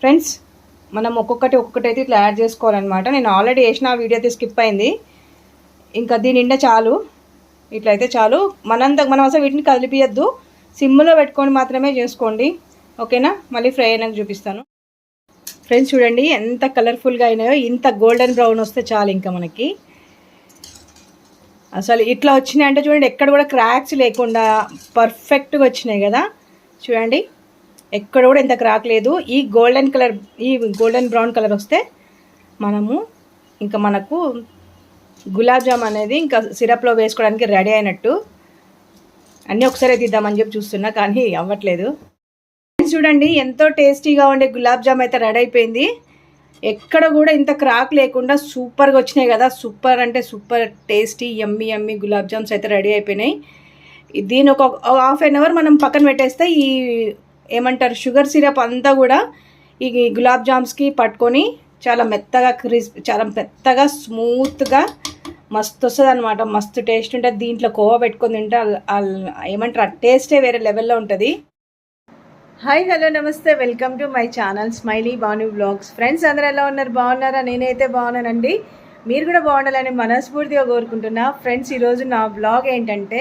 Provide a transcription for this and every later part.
Friends మనం ఒక్కొక్కటి ఒక్కొక్కటి అయితే ఇట్లా యాడ్ చేసుకోవాలన్నమాట. నేను ఆల్రెడీ వేసిన వీడియో అయితే స్కిప్ అయింది. ఇంకా దీని నిండా చాలు. ఇట్లయితే చాలు. మనంత మనం అసలు వీటిని కదిలిపియద్దు. సిమ్లో పెట్టుకొని మాత్రమే చేసుకోండి. ఓకేనా మళ్ళీ ఫ్రై అయినాక చూపిస్తాను. ఫ్రెండ్స్ చూడండి ఎంత కలర్ఫుల్గా అయినాయో ఇంత గోల్డెన్ బ్రౌన్ వస్తే చాలు ఇంకా మనకి. అసలు ఇట్లా వచ్చినాయి అంటే చూడండి ఎక్కడ కూడా క్రాక్స్ లేకుండా పర్ఫెక్ట్గా వచ్చినాయి కదా. చూడండి. ఎక్కడ కూడా ఇంత క్రాక్ లేదు ఈ గోల్డెన్ కలర్ ఈ గోల్డెన్ బ్రౌన్ కలర్ వస్తే మనము ఇంకా మనకు గులాబ్ జామ్ అనేది ఇంకా సిరప్లో వేసుకోవడానికి రెడీ అయినట్టు. అన్నీ ఒకసారి తీద్దామని చెప్పి చూస్తున్నా కానీ అవ్వట్లేదు. చూడండి ఎంతో టేస్టీగా ఉండే గులాబ్ జామ్ అయితే రెడీ అయిపోయింది. ఎక్కడ కూడా ఇంత క్రాక్ లేకుండా సూపర్గా వచ్చినాయి కదా. సూపర్ అంటే super tasty yummy yummy gulab jams అయితే రెడీ అయిపోయినాయి. దీని ఒక హాఫ్ అన్ అవర్ మనం పక్కన పెట్టేస్తే ఈ ఏమంటారు షుగర్ సిరప్ అంతా కూడా ఈ గులాబ్ జామ్స్కి పట్టుకొని చాలా మెత్తగా క్రిస్ప్ చాలా మెత్తగా స్మూత్గా మస్తు వస్తుంది అనమాట మస్తు టేస్ట్ ఉంటుంది. దీంట్లో కోవా పెట్టుకొని తింటే ఏమంటారు ఆ టేస్టే వేరే లెవెల్లో ఉంటుంది. హాయ్ హలో నమస్తే. Welcome to my channel smiley Banu blogs friends అందరూ ఎలా ఉన్నారు? బాగున్నారా? నేనైతే బాగున్నానండి. మీరు కూడా బాగుండాలని మనస్ఫూర్తిగా కోరుకుంటున్నా. ఫ్రెండ్స్ ఈరోజు నా బ్లాగ్ ఏంటంటే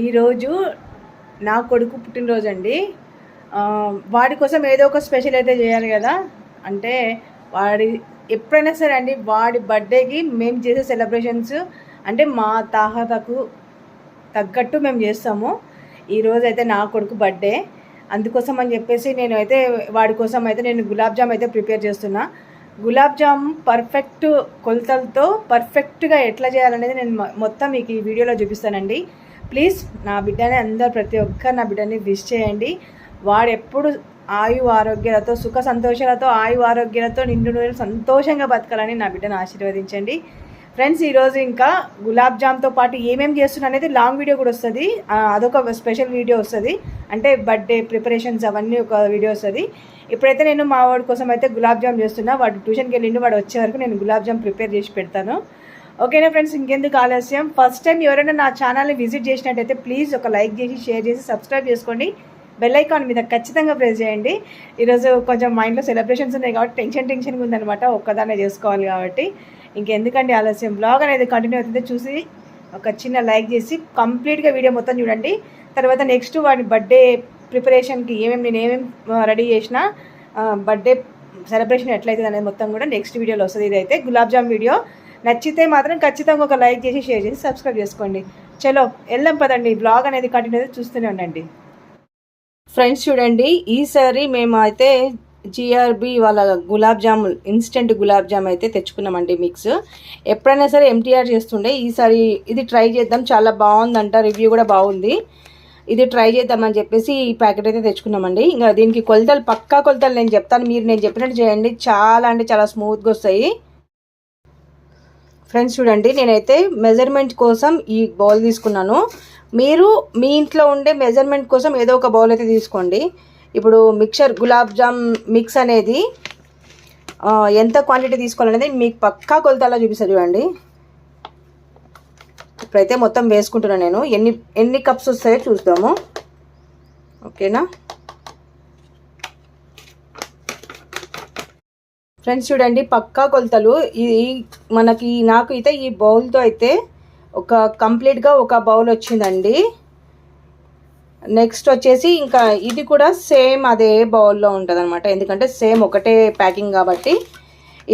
ఈరోజు నా కొడుకు పుట్టినరోజు అండి వాడి కోసం ఏదో ఒక స్పెషల్ అయితే చేయాలి కదా. అంటే వాడి ఎప్పుడైనా సరే అండి వాడి బర్త్డేకి మేము చేసే సెలబ్రేషన్స్ అంటే మా తాహతకు తగ్గట్టు మేము చేస్తాము. ఈరోజు అయితే నా కొడుకు బర్త్డే. అందుకోసం అని చెప్పేసి నేను అయితే వాడి కోసం అయితే నేను గులాబ్ జామ్ అయితే ప్రిపేర్ చేస్తున్నా. గులాబ్ జామ్ పర్ఫెక్ట్ కొలతలతో పర్ఫెక్ట్గా ఎట్లా చేయాలనేది నేను మొత్తం మీకు ఈ వీడియోలో చూపిస్తానండి. ప్లీజ్ నా బిడ్డని అందరు ప్రతి ఒక్కరు నా బిడ్డని విష్ చేయండి. వాడెప్పుడు ఆయు ఆరోగ్యాలతో సుఖ సంతోషాలతో ఆయు ఆరోగ్యాలతో నిండు సంతోషంగా బతకాలని నా బిడ్డను ఆశీర్వదించండి. ఫ్రెండ్స్ ఈరోజు ఇంకా గులాబ్ జామ్తో పాటు ఏమేమి చేస్తున్నా అనేది లాంగ్ వీడియో కూడా వస్తుంది. అదొక స్పెషల్ వీడియో వస్తుంది. అంటే బర్త్డే ప్రిపరేషన్స్ అవన్నీ ఒక వీడియో వస్తుంది. ఇప్పుడైతే నేను మా వాడి కోసం అయితే గులాబ్ జామ్ చేస్తున్నా. వాడు ట్యూషన్కి వెళ్ళిండు వాడు వచ్చే వరకు నేను గులాబ్ జామ్ ప్రిపేర్ చేసి పెడతాను. ఓకేనా ఫ్రెండ్స్ ఇంకెందుకు ఆలస్యం? ఫస్ట్ టైం ఎవరైనా నా ఛానల్ని విజిట్ చేసినట్టయితే ప్లీజ్ ఒక లైక్ చేసి షేర్ చేసి సబ్స్క్రైబ్ చేసుకోండి. బెల్ ఐకాన్ మీద ఖచ్చితంగా ప్రెస్ చేయండి. ఈరోజు కొంచెం మైండ్లో సెలబ్రేషన్స్ ఉన్నాయి కాబట్టి టెన్షన్ టెన్షన్గా ఉందనమాట ఒక్కదానే చేసుకోవాలి కాబట్టి. ఇంకెందుకండి ఆలస్యం? బ్లాగ్ అనేది కంటిన్యూ అవుతుంది చూసి ఒక చిన్న లైక్ చేసి కంప్లీట్గా వీడియో మొత్తం చూడండి. తర్వాత నెక్స్ట్ వాడి బర్త్డే ప్రిపరేషన్కి ఏమేమి నేను ఏమేమి రెడీ చేసినా బర్త్డే సెలబ్రేషన్ ఎట్లయితుంది అనేది మొత్తం కూడా నెక్స్ట్ వీడియోలో వస్తుంది. ఇదైతే గులాబ్ జామ్ వీడియో నచ్చితే మాత్రం ఖచ్చితంగా ఒక లైక్ చేసి షేర్ చేసి సబ్స్క్రైబ్ చేసుకోండి. చలో వెళ్ళాం పదండి. బ్లాగ్ అనేది కంటిన్యూ చూస్తూనే ఉండండి. ఫ్రెండ్స్ చూడండి ఈసారి మేము అయితే జిఆర్బి వాళ్ళ గులాబ్ జామున్ ఇన్స్టెంట్ గులాబ్ జామ్ అయితే తెచ్చుకున్నామండి మిక్స్ ఎప్పుడైనా సరే ఎంటీఆర్ చేస్తుండే ఈసారి ఇది ట్రై చేద్దాం చాలా బాగుందంట రివ్యూ కూడా బాగుంది. ఇది ట్రై చేద్దామని చెప్పేసి ఈ ప్యాకెట్ అయితే తెచ్చుకున్నామండి. ఇంకా దీనికి కొలతలు పక్కా కొలతలు నేను చెప్తాను మీరు నేను చెప్పినట్టు చేయండి. చాలా అంటే చాలా స్మూత్గా వస్తాయి. ఫ్రెండ్స్ చూడండి నేనైతే మెజర్మెంట్ కోసం ఈ బౌల్ తీసుకున్నాను. మీరు మీ ఇంట్లో ఉండే మెజర్మెంట్ కోసం ఏదో ఒక బౌల్ అయితే తీసుకోండి. ఇప్పుడు మిక్చర్ గులాబ్ జామ్ మిక్స్ అనేది ఎంత క్వాంటిటీ తీసుకోవాలనేది మీకు పక్కా కొలతలా చూపిస్తుంది చూడండి. ఇప్పుడైతే మొత్తం వేసుకుంటున్నాను నేను. ఎన్ని ఎన్ని కప్స్ వస్తాయో చూద్దాము. ఓకేనా ఫ్రెండ్స్ చూడండి పక్కా కొలతలు. ఇది మనకి నాకు అయితే ఈ బౌల్తో అయితే ఒక కంప్లీట్గా ఒక బౌల్ వచ్చిందండి. నెక్స్ట్ వచ్చేసి ఇంకా ఇది కూడా సేమ్ అదే బౌల్లో ఉంటుంది అనమాట ఎందుకంటే సేమ్ ఒకటే ప్యాకింగ్ కాబట్టి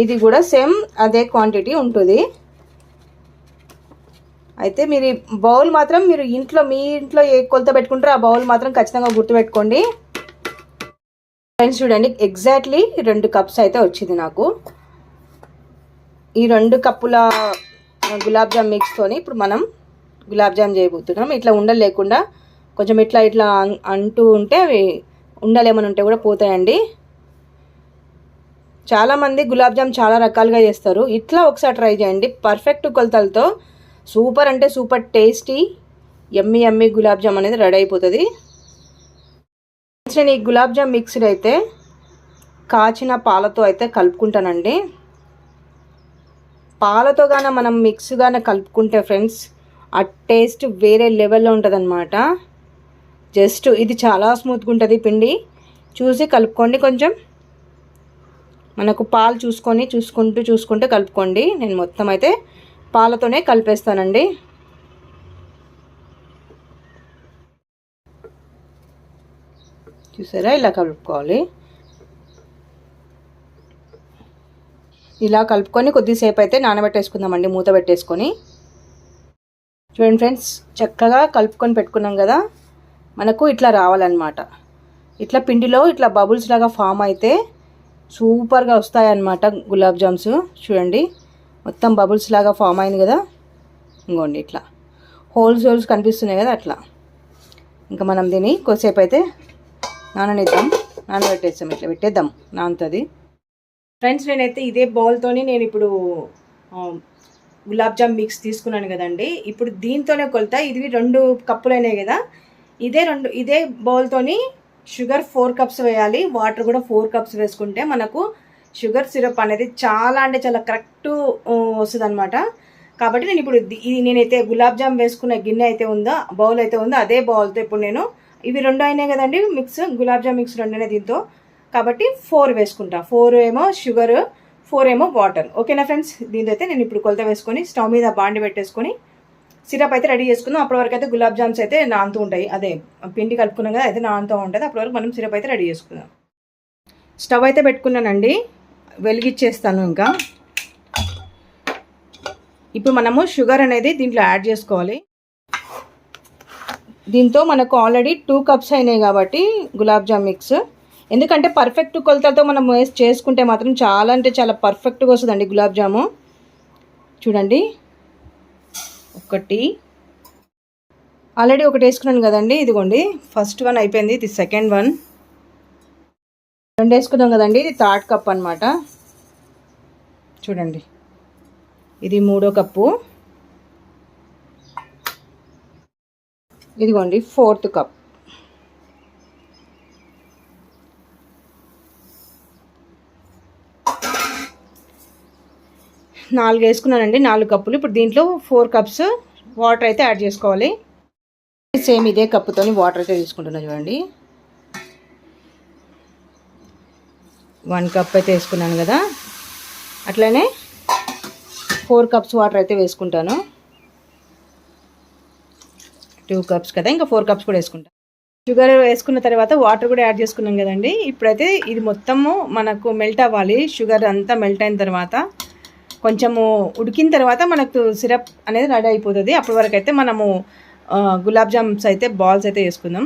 ఇది కూడా సేమ్ అదే క్వాంటిటీ ఉంటుంది. అయితే మీరు బౌల్ మాత్రం మీరు ఇంట్లో మీ ఇంట్లో ఏ కొలత పెట్టుకుంటారో ఆ బౌల్ మాత్రం ఖచ్చితంగా గుర్తుపెట్టుకోండి. ఫ్రెండ్స్ చూడండి ఎగ్జాక్ట్లీ రెండు కప్స్ అయితే వచ్చింది నాకు. ఈ రెండు కప్పుల గులాబ్ జామ్ మిక్స్తోని ఇప్పుడు మనం గులాబ్ జామ్ చేయబోతున్నాం. ఇట్లా ఉండలు లేకుండా కొంచెం ఇట్లా ఇట్లా అంటూ ఉంటే అవి ఉండలేమని ఉంటే కూడా పోతాయండి. చాలామంది గులాబ్ జామ్ చాలా రకాలుగా చేస్తారు. ఇట్లా ఒకసారి ట్రై చేయండి. పర్ఫెక్ట్ కొలతలతో. సూపర్ అంటే super tasty yummy yummy gulab jam అనేది రెడీ అయిపోతుంది. నేను ఈ గులాబ్ జామ్ మిక్స్డ్ అయితే కాచిన పాలతో అయితే కలుపుకుంటానండి. పాలతో గాన మనం మిక్స్ గానే కలుపుకుంటే ఫ్రెండ్స్ ఆ టేస్ట్ వేరే లెవెల్లో ఉంటుంది జస్ట్ ఇది చాలా స్మూత్గా ఉంటుంది పిండి. చూసి కలుపుకోండి కొంచెం. మనకు పాలు చూసుకొని చూసుకుంటూ చూసుకుంటూ కలుపుకోండి. నేను మొత్తం అయితే పాలతోనే కలిపేస్తానండి. చూసారా? ఇలా కలుపుకోవాలి. ఇలా కలుపుకొని కొద్దిసేపు అయితే నానబెట్టేసుకుందామండి మూత పెట్టేసుకొని. చూడండి ఫ్రెండ్స్ చక్కగా కలుపుకొని పెట్టుకున్నాం కదా మనకు ఇట్లా రావాలన్నమాట. ఇట్లా పిండిలో ఇట్లా బబుల్స్ లాగా ఫామ్ అయితే సూపర్గా వస్తాయన్నమాట గులాబ్ జామ్స్. చూడండి మొత్తం బబుల్స్ లాగా ఫామ్ అయింది కదా. ఇంకోండి ఇట్లా. హోల్స్ హోల్స్ కనిపిస్తున్నాయి కదా అట్లా. ఇంకా మనం దీన్ని కొద్దిసేపు అయితే నాననిద్దాం. నానబెట్టేస్తాం ఇట్లా పెట్టేద్దాం. నానుతుంది. ఫ్రెండ్స్ నేనైతే ఇదే బౌల్తోని నేను ఇప్పుడు గులాబ్ జామ్ మిక్స్ తీసుకున్నాను కదండి. ఇప్పుడు దీంతోనే కొలత. ఇది రెండు కప్పులైనాయి కదా. ఇదే రెండు ఇదే బౌల్తోని షుగర్ ఫోర్ కప్స్ వేయాలి. వాటర్ కూడా ఫోర్ కప్స్ వేసుకుంటే మనకు షుగర్ సిరప్ అనేది చాలా అంటే చాలా కరెక్ట్ వస్తుంది అనమాట కాబట్టి నేను ఇప్పుడు ఇది ఇది నేనైతే గులాబ్ జామ్ వేసుకున్న గిన్నె అయితే ఉందో బౌల్ అయితే ఉందో అదే బౌల్తో ఇప్పుడు నేను ఇవి రెండు అయినాయి కదండి మిక్స్ గులాబ్ జామ్ మిక్స్ రెండునే దీంతో. కాబట్టి ఫోర్ వేసుకుంటా. ఫోర్ ఏమో షుగర్ ఫోర్ ఏమో వాటర్ ఓకేనా ఫ్రెండ్స్ దీంతో అయితే నేను ఇప్పుడు కొలత వేసుకొని స్టవ్ మీద బాండి పెట్టేసుకొని సిరప్ అయితే రెడీ చేసుకుందాం. అప్పటి వరకు అయితే గులాబ్ జామ్స్ అయితే నానుతూ ఉంటాయి. అదే పిండి కలుపుకున్నాం కదా అయితే నానుతూ ఉంటుంది. అప్పటి వరకు మనం సిరప్ అయితే రెడీ చేసుకుందాం. స్టవ్ అయితే పెట్టుకున్నానండి. వెలిగిచ్చేస్తాను ఇంకా. ఇప్పుడు మనము షుగర్ అనేది దీంట్లో యాడ్ చేసుకోవాలి. దీంతో మనకు ఆల్రెడీ టూ కప్స్ అయినాయి కాబట్టి గులాబ్ జామ్ మిక్స్. ఎందుకంటే పర్ఫెక్ట్ కొలతలతో మనం వేసి చేసుకుంటే మాత్రం చాలా అంటే చాలా పర్ఫెక్ట్గా వస్తుందండి గులాబ్ జాము. చూడండి. ఒకటి. ఆల్రెడీ ఒకటి వేసుకున్నాను కదండి ఇదిగోండి. ఫస్ట్ వన్ అయిపోయింది ఇది సెకండ్ వన్ రెండు వేసుకున్నాం కదండి ఇది థర్డ్ కప్ అనమాట చూడండి. ఇది మూడో కప్పు ఇదిగోండి ఫోర్త్ కప్. నాలుగు వేసుకున్నానండి నాలుగు కప్పులు. ఇప్పుడు దీంట్లో ఫోర్ కప్స్ వాటర్ అయితే యాడ్ చేసుకోవాలి. సేమ్ ఇదే కప్పుతోని వాటర్ అయితే తీసుకుంటున్నా చూడండి. వన్ కప్ అయితే వేసుకున్నాను కదా. అట్లనే ఫోర్ కప్స్ వాటర్ అయితే వేసుకుంటాను. టూ కప్స్ కదా ఇంకా ఫోర్ కప్స్ కూడా వేసుకుంటాం. షుగర్ వేసుకున్న తర్వాత వాటర్ కూడా యాడ్ చేసుకున్నాం కదండి. ఇప్పుడైతే ఇది మొత్తము మనకు మెల్ట్ అవ్వాలి. షుగర్ అంతా మెల్ట్ అయిన తర్వాత కొంచెము ఉడికిన తర్వాత మనకు సిరప్ అనేది రెడీ అయిపోతుంది. అప్పటి వరకు అయితే మనము గులాబ్ జామ్స్ అయితే బాల్స్ అయితే వేసుకుందాం.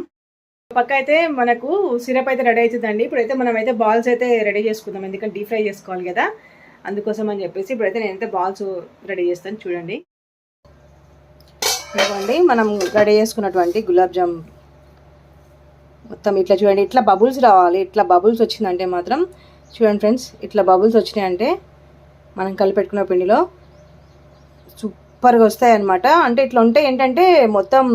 పక్క అయితే మనకు సిరప్ అయితే రెడీ అవుతుందండి. ఇప్పుడైతే మనం అయితే బాల్స్ అయితే రెడీ చేసుకుందాం. ఎందుకంటే డీప్ ఫ్రై చేసుకోవాలి కదా. అందుకోసం అని చెప్పేసి ఇప్పుడైతే నేనైతే బాల్స్ రెడీ చేస్తాను చూడండి. ఇవ్వండి. మనం రెడీ చేసుకున్నటువంటి గులాబ్ జామ్ మొత్తం ఇట్లా చూడండి. ఇట్లా బబుల్స్ రావాలి. ఇట్లా బబుల్స్ వచ్చిందంటే మాత్రం చూడండి ఫ్రెండ్స్ ఇట్లా బబుల్స్ వచ్చినాయంటే మనం కలిపెట్టుకున్న పిండిలో సూపర్గా వస్తాయి అనమాట అంటే ఇట్లా ఉంటే ఏంటంటే మొత్తం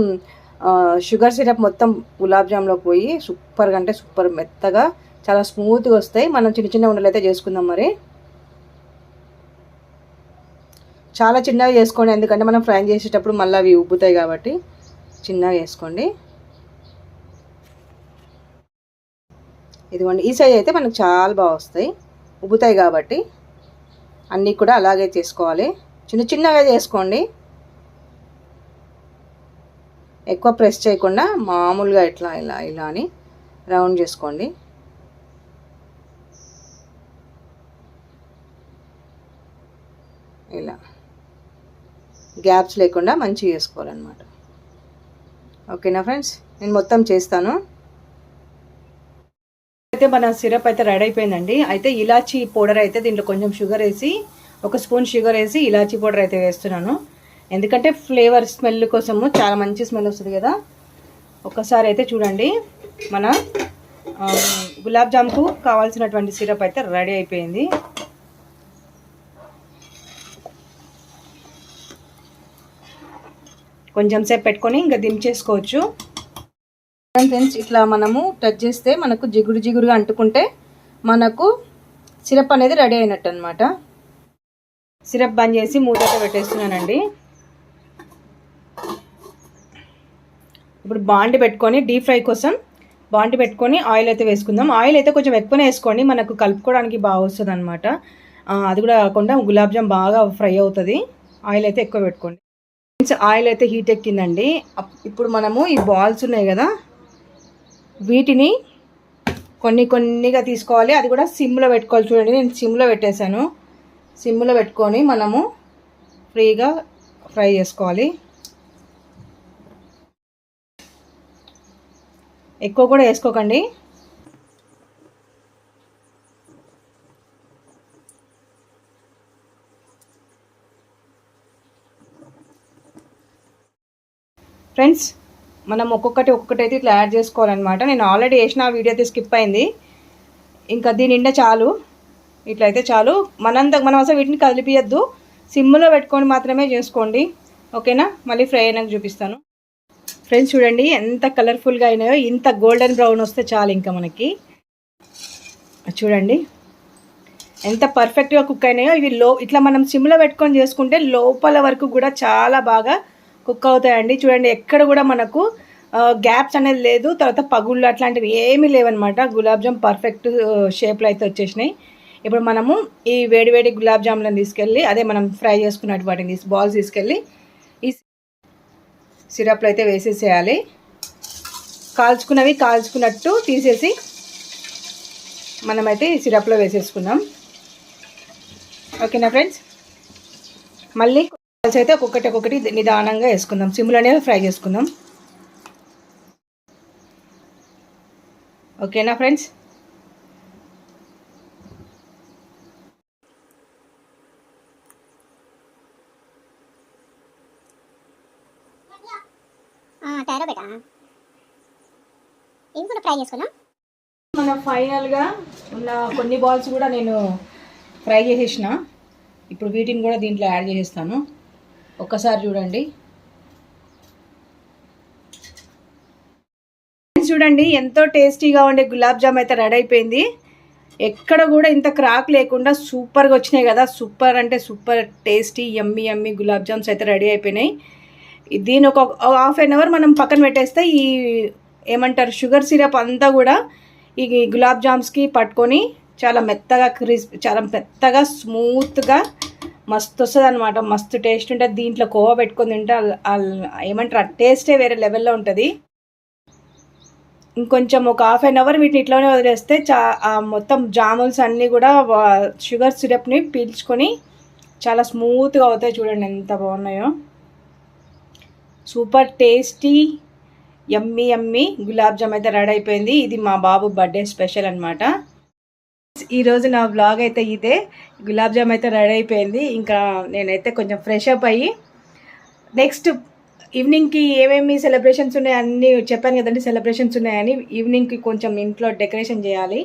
షుగర్ సిరప్ మొత్తం గులాబ్ జామ్లో పోయి సూపర్గా అంటే సూపర్ మెత్తగా చాలా స్మూత్గా వస్తాయి. మనం చిన్న చిన్న ఉండలు అయితే చేసుకుందాం మరి. చాలా చిన్నగా చేసుకోండి ఎందుకంటే మనం ఫ్రై చేసేటప్పుడు మళ్ళీ అవి ఉబ్బుతాయి కాబట్టి చిన్నగా చేసుకోండి. ఇదిగోండి ఈ సైజ్ అయితే మనకు చాలా బాగా వస్తాయి ఉబ్బుతాయి కాబట్టి అన్నీ కూడా అలాగే చేసుకోవాలి. చిన్న చిన్నగా చేసుకోండి. ఎక్కువ ప్రెస్ చేయకుండా మామూలుగా ఇట్లా ఇలా ఇలా అని రౌండ్ చేసుకోండి ఇలా గ్యాప్స్ లేకుండా మంచిగా చేసుకోవాలన్నమాట. ఓకేనా ఫ్రెండ్స్? నేను మొత్తం చేస్తాను. అయితే మన సిరప్ అయితే రెడీ అయిపోయిందండి. అయితే ఇలాచీ పౌడర్ అయితే దీంట్లో కొంచెం షుగర్ వేసి ఒక స్పూన్ షుగర్ వేసి ఇలాచీ పౌడర్ అయితే వేస్తున్నాను. ఎందుకంటే ఫ్లేవర్ స్మెల్ కోసము చాలా మంచి స్మెల్ వస్తుంది కదా. ఒకసారి అయితే చూడండి. మన గులాబ్ జామ్కు కావాల్సినటువంటి సిరప్ అయితే రెడీ అయిపోయింది. కొంచెం సేపు పెట్టుకొని ఇంకా దించేసుకోవచ్చు. ఫ్రెండ్స్ ఇట్లా మనము టచ్ చేస్తే మనకు జిగురు జిగురుగా అంటుకుంటే మనకు సిరప్ అనేది రెడీ అయినట్టు అనమాట సిరప్ బంద్ చేసి మూతట పెట్టేస్తున్నానండి. ఇప్పుడు బాండి పెట్టుకొని డీప్ ఫ్రై కోసం బాండి పెట్టుకొని ఆయిల్ అయితే వేసుకుందాం. ఆయిల్ అయితే కొంచెం ఎక్కువనే వేసుకోండి. మనకు కలుపుకోవడానికి బాగా వస్తుంది అనమాట అది కూడా కాకుండా గులాబ్ జామ్ బాగా ఫ్రై అవుతుంది. ఆయిల్ అయితే ఎక్కువ పెట్టుకోండి. ఆయిల్ అయితే హీట్ ఎక్కిందండి. అప్- ఇప్పుడు మనము ఈ బాల్స్ ఉన్నాయి కదా వీటిని కొన్ని కొన్నిగా తీసుకోవాలి. అది కూడా సిమ్లో పెట్టుకోవాలి చూడండి. నేను సిమ్లో పెట్టేశాను. సిమ్లో పెట్టుకొని మనము ఫ్రీగా ఫ్రై చేసుకోవాలి. ఎక్కువ కూడా వేసుకోకండి. ఫ్రెండ్స్ మనం ఒక్కొక్కటి ఒక్కొక్కటి అయితే ఇట్లా యాడ్ చేసుకోవాలన్నమాట. నేను ఆల్రెడీ వేసిన వీడియో అయితే స్కిప్ అయింది. ఇంకా దీని నిండా చాలు. ఇట్లయితే చాలు. మనంత మనం అసలు వీటిని కదిలిపియద్దు. సిమ్లో పెట్టుకొని మాత్రమే చేసుకోండి. ఓకేనా? మళ్ళీ ఫ్రై అయినాక చూపిస్తాను. ఫ్రెండ్స్ చూడండి ఎంత కలర్ఫుల్గా అయినాయో ఇంత గోల్డెన్ బ్రౌన్ వస్తే చాలు ఇంకా మనకి. చూడండి. ఎంత పర్ఫెక్ట్గా కుక్ అయినాయో ఇవి లో ఇట్లా మనం సిమ్లో పెట్టుకొని చేసుకుంటే లోపల వరకు కూడా చాలా బాగా కుక్ అవుతాయండి. చూడండి ఎక్కడ కూడా మనకు గ్యాప్స్ అనేది లేదు. తర్వాత పగుళ్ళు అట్లాంటివి ఏమీ లేవన్నమాట. గులాబ్ జామ్ పర్ఫెక్ట్ షేప్లో అయితే వచ్చేసినాయి. ఇప్పుడు మనము ఈ వేడివేడి గులాబ్ జాములను తీసుకెళ్ళి అదే మనం ఫ్రై చేసుకున్నట్టు వాటిని తీసి బాల్స్ తీసుకెళ్ళి ఈ సిరప్లో అయితే వేసేసేయాలి. కాల్చుకున్నవి కాల్చుకున్నట్టు తీసేసి మనమైతే ఈ సిరప్లో వేసేసుకున్నాం ఓకేనా ఫ్రెండ్స్? మళ్ళీ బాల్స్ అయితే ఒక్కొక్కటి ఒక్కొక్కటి నిదానంగా వేసుకుందాం. సిమ్లోనే ఫ్రై చేసుకుందాం. ఓకేనా ఫ్రెండ్స్? టైరో బేటా ఇవి కూడా ఫ్రై చేసుకున్నాం మన ఫైనల్గా ఉన్న కొన్ని బాల్స్ కూడా నేను ఫ్రై చేసేసిన. ఇప్పుడు వీటిని కూడా దీంట్లో యాడ్ చేసేస్తాను. ఒక్కసారి చూడండి. చూడండి ఎంతో టేస్టీగా ఉండే గులాబ్ జామ్ అయితే రెడీ అయిపోయింది. ఎక్కడ కూడా ఇంత క్రాక్ లేకుండా సూపర్గా వచ్చినాయి కదా. సూపర్ అంటే super tasty yummy yummy gulab jams అయితే రెడీ అయిపోయినాయి. దీని ఒక హాఫ్ అన్ అవర్ మనం పక్కన పెట్టేస్తే ఈ ఏమంటారు షుగర్ సిరప్ అంతా కూడా ఈ గులాబ్ జామ్స్కి పట్టుకొని చాలా మెత్తగా క్రిస్ చాలా మెత్తగా స్మూత్గా మస్తు వస్తుంది అనమాట మస్తు టేస్ట్ ఉంటుంది. దీంట్లో కోవా పెట్టుకొని తింటే ఏమంటారు టేస్టే వేరే లెవెల్లో ఉంటుంది. ఇంకొంచెం ఒక హాఫ్ అన్ అవర్ వీటిని ఇట్లానే వదిలేస్తే చా మొత్తం జాముల్స్ అన్నీ కూడా షుగర్ సిరప్ని పీల్చుకొని చాలా స్మూత్గా అవుతాయి చూడండి ఎంత బాగున్నాయో. Super tasty yummy yummy gulab jam అయితే రెడీ అయిపోయింది. ఇది మా బాబు బర్త్డే స్పెషల్ అనమాట ఈరోజు నా బ్లాగ్ అయితే ఇదే. గులాబ్ జామ్ అయితే రెడీ అయిపోయింది. ఇంకా నేనైతే కొంచెం ఫ్రెష్ అప్ అయ్యి నెక్స్ట్ ఈవినింగ్కి ఏమేమి సెలబ్రేషన్స్ ఉన్నాయి అన్నీ చెప్పాను కదండి సెలబ్రేషన్స్ ఉన్నాయని ఈవినింగ్కి కొంచెం ఇంట్లో డెకరేషన్ చేయాలి.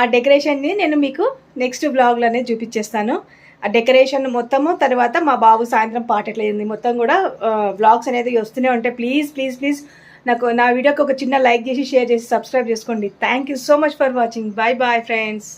ఆ డెకరేషన్ని నేను మీకు నెక్స్ట్ బ్లాగ్లోనే చూపించేస్తాను. ఆ డెకరేషన్ మొత్తము తర్వాత మా బాబు సాయంత్రం పాట ఎట్లా మొత్తం కూడా బ్లాగ్స్ అనేది వస్తూనే ఉంటాయి. ప్లీజ్ ప్లీజ్ ప్లీజ్ నాకు నా వీడియోకి ఒక చిన్న లైక్ చేసి షేర్ చేసి సబ్స్క్రైబ్ చేసుకోండి. Thank you so much for watching bye bye friends